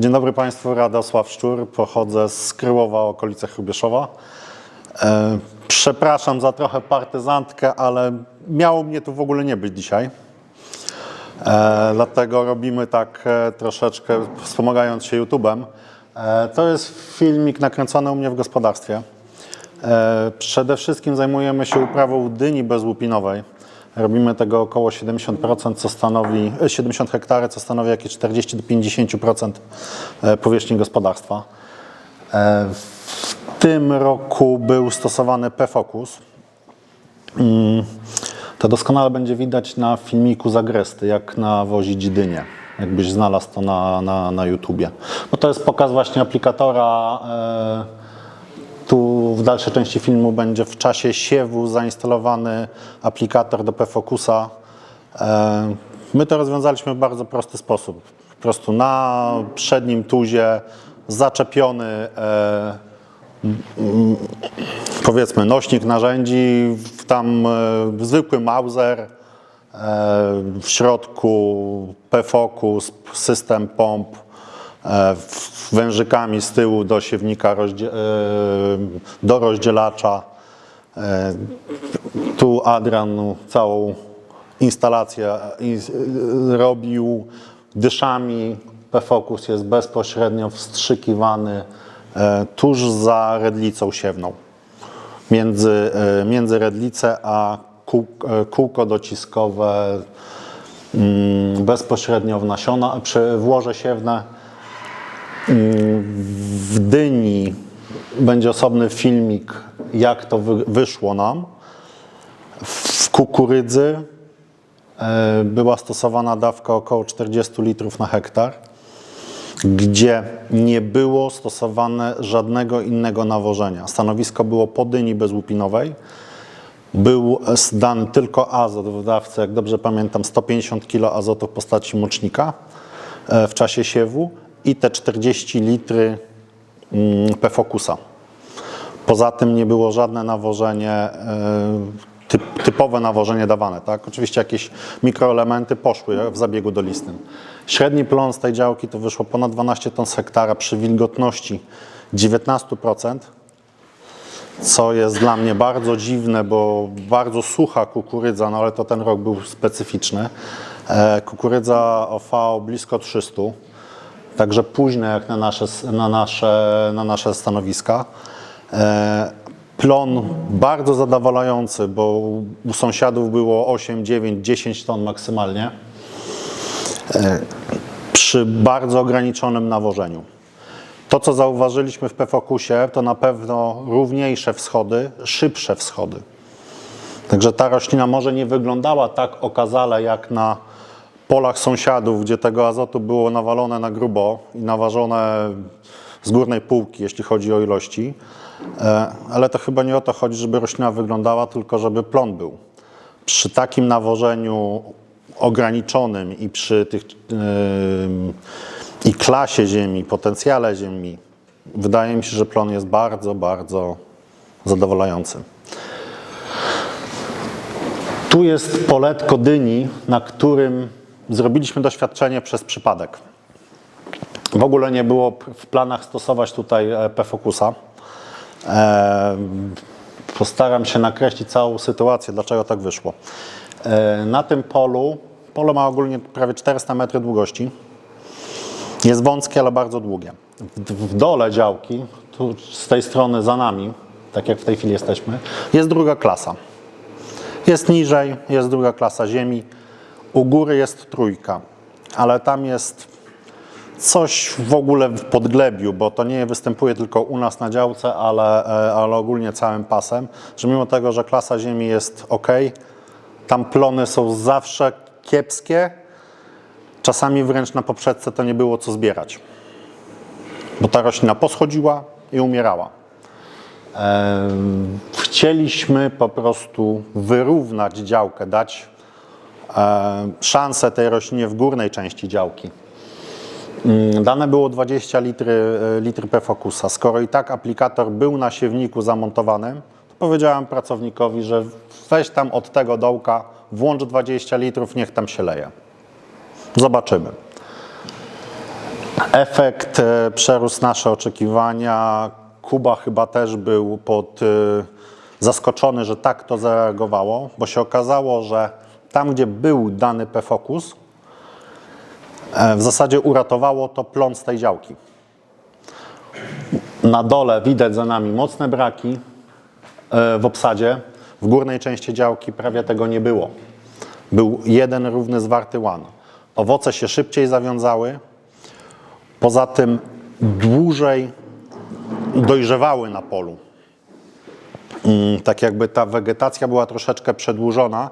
Dzień dobry Państwu, Radosław Szczur, pochodzę z Kryłowa, okolice Hrubieszowa. E, przepraszam za trochę partyzantkę, ale miało mnie tu w ogóle nie być dzisiaj. E, dlatego robimy tak e, troszeczkę wspomagając się YouTube'em. To jest filmik nakręcony u mnie w gospodarstwie. Przede wszystkim zajmujemy się uprawą dyni bezłupinowej. Robimy tego około 70%, co stanowi, e, 70 hektary, co stanowi jakieś 40 do 50% e, powierzchni gospodarstwa. E, w tym roku był stosowany P-Focus. Mm, To doskonale będzie widać na filmiku Zagresty, jak nawozić dynię. Jakbyś znalazł to na, na, na YouTubie. Bo to jest pokaz właśnie aplikatora. E, tu w dalszej części filmu będzie w czasie siewu zainstalowany aplikator do P-Focusa. E, My to rozwiązaliśmy w bardzo prosty sposób. Po prostu na przednim tuzie zaczepiony e, powiedzmy nośnik narzędzi, tam e, zwykły Mauser, w środku P-Focus, system pomp, wężykami z tyłu do siewnika, e, do rozdzielacza. E, Tu Adrian no, całą instalację ins- e, robił dyszami. P-Focus jest bezpośrednio wstrzykiwany e, tuż za redlicą siewną między, e, między redlicę a kół, e, kółko dociskowe mm, bezpośrednio w nasiona, przy włoże siewne. W dyni będzie osobny filmik, jak to wy, wyszło nam. W kukurydzy e, była stosowana dawka około 40 litrów na hektar gdzie nie było stosowane żadnego innego nawożenia. Stanowisko było po dyni bezłupinowej. Był dany tylko azot w dawce, jak dobrze pamiętam, 150 kg azotu w postaci mocznika e, w czasie siewu i te 40 litry mm, P-Focusa. Poza tym nie było żadne nawożenie, e, typ, typowe nawożenie dawane. Tak? Oczywiście jakieś mikroelementy poszły w zabiegu dolistym. Średni plon z tej działki to wyszło ponad 12 ton z hektara przy wilgotności 19%, co jest dla mnie bardzo dziwne, bo bardzo sucha kukurydza, no ale to ten rok był specyficzny. E, kukurydza OV blisko 300, także późne jak na nasze, na nasze, na nasze stanowiska. E, Plon bardzo zadowalający, bo u sąsiadów było 8, 9, 10 ton maksymalnie. E, Przy bardzo ograniczonym nawożeniu. To, co zauważyliśmy w P-Focusie, to na pewno równiejsze wschody, szybsze wschody. Także ta roślina może nie wyglądała tak okazale jak na polach sąsiadów, gdzie tego azotu było nawalone na grubo i naważone z górnej półki, jeśli chodzi o ilości. E, Ale to chyba nie o to chodzi, żeby roślina wyglądała, tylko żeby plon był. Przy takim nawożeniu ograniczonym i przy tych ym, i klasie ziemi, potencjale ziemi, wydaje mi się, że plon jest bardzo, bardzo zadowalający. Tu jest poletko dyni, na którym zrobiliśmy doświadczenie przez przypadek. W ogóle nie było w planach stosować tutaj e, P-Focusa. E, Postaram się nakreślić całą sytuację, dlaczego tak wyszło. E, Na tym polu, pole ma ogólnie prawie 400 metry długości. Jest wąskie, ale bardzo długie. W dole działki, tu z tej strony za nami, tak jak w tej chwili jesteśmy, jest druga klasa. Jest niżej, jest druga klasa ziemi. U góry jest trójka, ale tam jest coś w ogóle w podglebiu, bo to nie występuje tylko u nas na działce, ale, e, ale ogólnie całym pasem, że mimo tego, że klasa ziemi jest ok, tam plony są zawsze kiepskie, czasami wręcz na poprzedce to nie było co zbierać, bo ta roślina poschodziła i umierała. Chcieliśmy po prostu wyrównać działkę, dać em, szansę tej roślinie w górnej części działki. Mm, Dane było 20 litry, e, litry P-Focusa. Skoro i tak aplikator był na siewniku zamontowany, to powiedziałem pracownikowi, że weź tam od tego dołka, włącz 20 litrów, niech tam się leje. Zobaczymy. Efekt e, przerósł nasze oczekiwania. Kuba chyba też był pod, e, zaskoczony, że tak to zareagowało, bo się okazało, że tam, gdzie był dany P-Focus, e, w zasadzie uratowało to plon z tej działki. Na dole widać za nami mocne braki e, w obsadzie. W górnej części działki prawie tego nie było. Był jeden równy zwarty łan. Owoce się szybciej zawiązały, Poza tym dłużej dojrzewały na polu. Mm, Tak jakby ta wegetacja była troszeczkę przedłużona,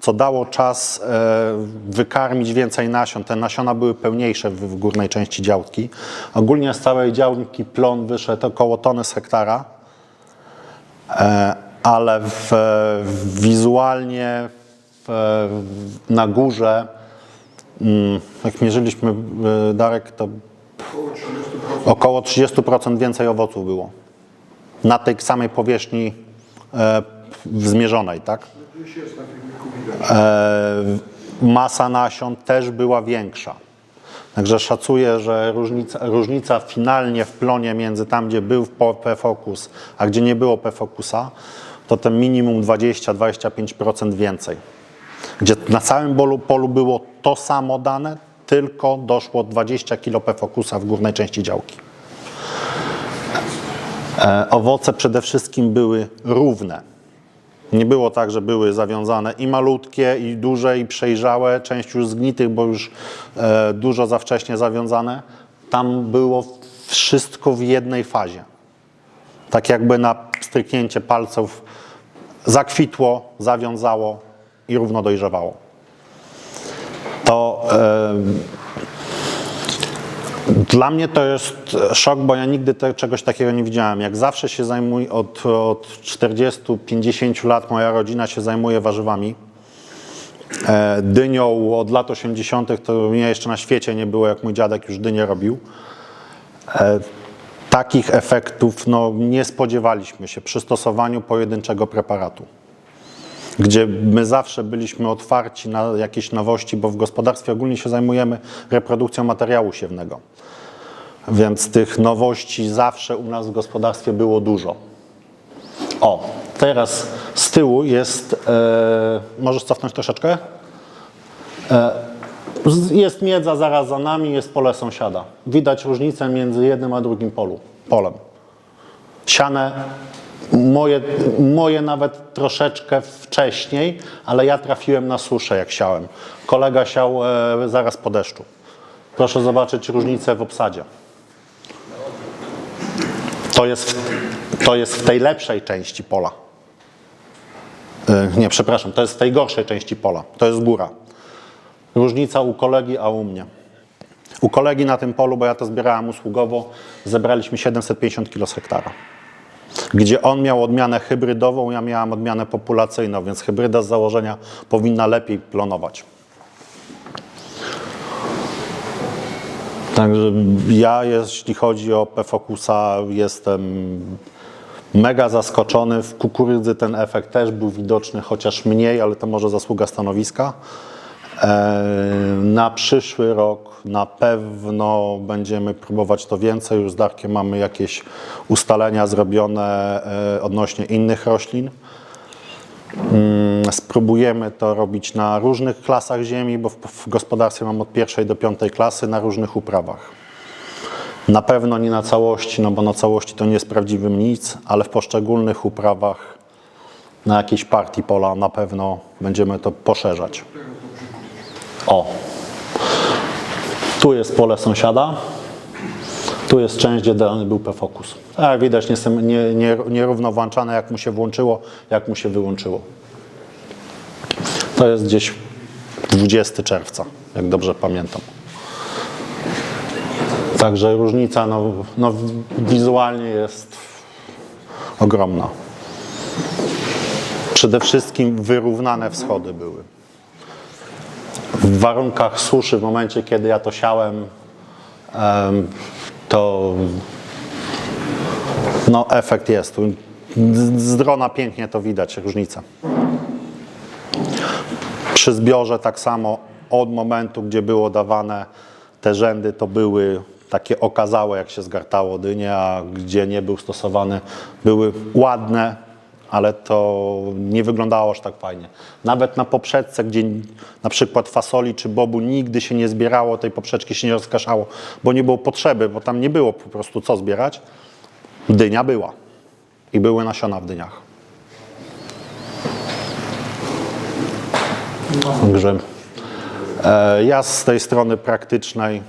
co dało czas e, wykarmić więcej nasion. Te nasiona były pełniejsze w, górnej części działki. Ogólnie z całej działki plon wyszedł około tony z hektara, e, ale w, wizualnie w, na górze, mm, jak mierzyliśmy e, Darek, to Około 30% więcej owoców było. Na tej samej powierzchni zmierzonej, tak? E, masa nasion też była większa. Także szacuję, że różnica, różnica finalnie w plonie między tam, gdzie był P-Focus, a gdzie nie było P-Focusa, to ten minimum 20-25% więcej. Gdzie na całym polu, polu było to samo dane, tylko doszło 20 kg P-Focusa w górnej części działki. E, owoce przede wszystkim były równe. Nie było tak, że były zawiązane i malutkie, i duże, i przejrzałe, część już zgnitych, bo już e, dużo za wcześnie zawiązane. Tam było wszystko w jednej fazie. Tak jakby na stryknięcie palców zakwitło, zawiązało i równo dojrzewało. To e, dla mnie to jest szok, bo ja nigdy te, czegoś takiego nie widziałem. Jak zawsze się zajmuję, od, od 40-50 lat moja rodzina się zajmuje warzywami. E, dynią od lat 80. to mnie jeszcze na świecie nie było, jak mój dziadek już dynię robił. E, takich efektów no, nie spodziewaliśmy się przy stosowaniu pojedynczego preparatu gdzie my zawsze byliśmy otwarci na jakieś nowości, bo w gospodarstwie ogólnie się zajmujemy reprodukcją materiału siewnego. Więc tych nowości zawsze u nas w gospodarstwie było dużo. O, teraz z tyłu jest, e, możesz cofnąć troszeczkę? E, jest miedza zaraz za nami, jest pole sąsiada. Widać różnicę między jednym a drugim polu, polem. Siane moje, moje nawet troszeczkę wcześniej, ale ja trafiłem na suszę jak siałem. Kolega siał e, zaraz po deszczu. Proszę zobaczyć różnicę w obsadzie. To jest, to jest w tej lepszej części pola. E, nie, przepraszam, to jest w tej gorszej części pola. To jest góra. Różnica u kolegi, a u mnie. U kolegi na tym polu, bo ja to zbierałem usługowo, zebraliśmy 750 kg z hektara gdzie on miał odmianę hybrydową, ja miałem odmianę populacyjną, więc hybryda z założenia powinna lepiej plonować. Także ja, jeśli chodzi o P-Focusa, jestem mega zaskoczony. W kukurydzy ten efekt też był widoczny, chociaż mniej, ale to może zasługa stanowiska. E, Na przyszły rok na pewno będziemy próbować to więcej. Już z Darkiem mamy jakieś ustalenia zrobione e, odnośnie innych roślin. Mm, Spróbujemy to robić na różnych klasach ziemi, bo w, gospodarstwie mam od pierwszej do piątej klasy na różnych uprawach. Na pewno nie na całości, no bo na całości to nie sprawdziłbym nic, ale w poszczególnych uprawach na jakiejś partii pola na pewno będziemy to poszerzać. O, tu jest pole sąsiada, tu jest część, gdzie dany był P-Focus. Jak widać, nie, nie, nierówno włączane, jak mu się włączyło, jak mu się wyłączyło. To jest gdzieś 20 czerwca, jak dobrze pamiętam. Także różnica no, no, wizualnie jest ogromna. Przede wszystkim wyrównane wschody były. W warunkach suszy, w momencie kiedy ja to siałem, em, to no, efekt jest. Z drona pięknie to widać, różnica. Przy zbiorze tak samo od momentu, gdzie było dawane te rzędy, to były takie okazałe, jak się zgartało dynie, a gdzie nie był stosowany, były ładne, ale to nie wyglądało aż tak fajnie. Nawet na poprzeczce, gdzie na przykład fasoli czy bobu nigdy się nie zbierało, tej poprzeczki się nie rozkaszało, bo nie było potrzeby, bo tam nie było po prostu co zbierać, dynia była i były nasiona w dyniach. Także ja z tej strony praktycznej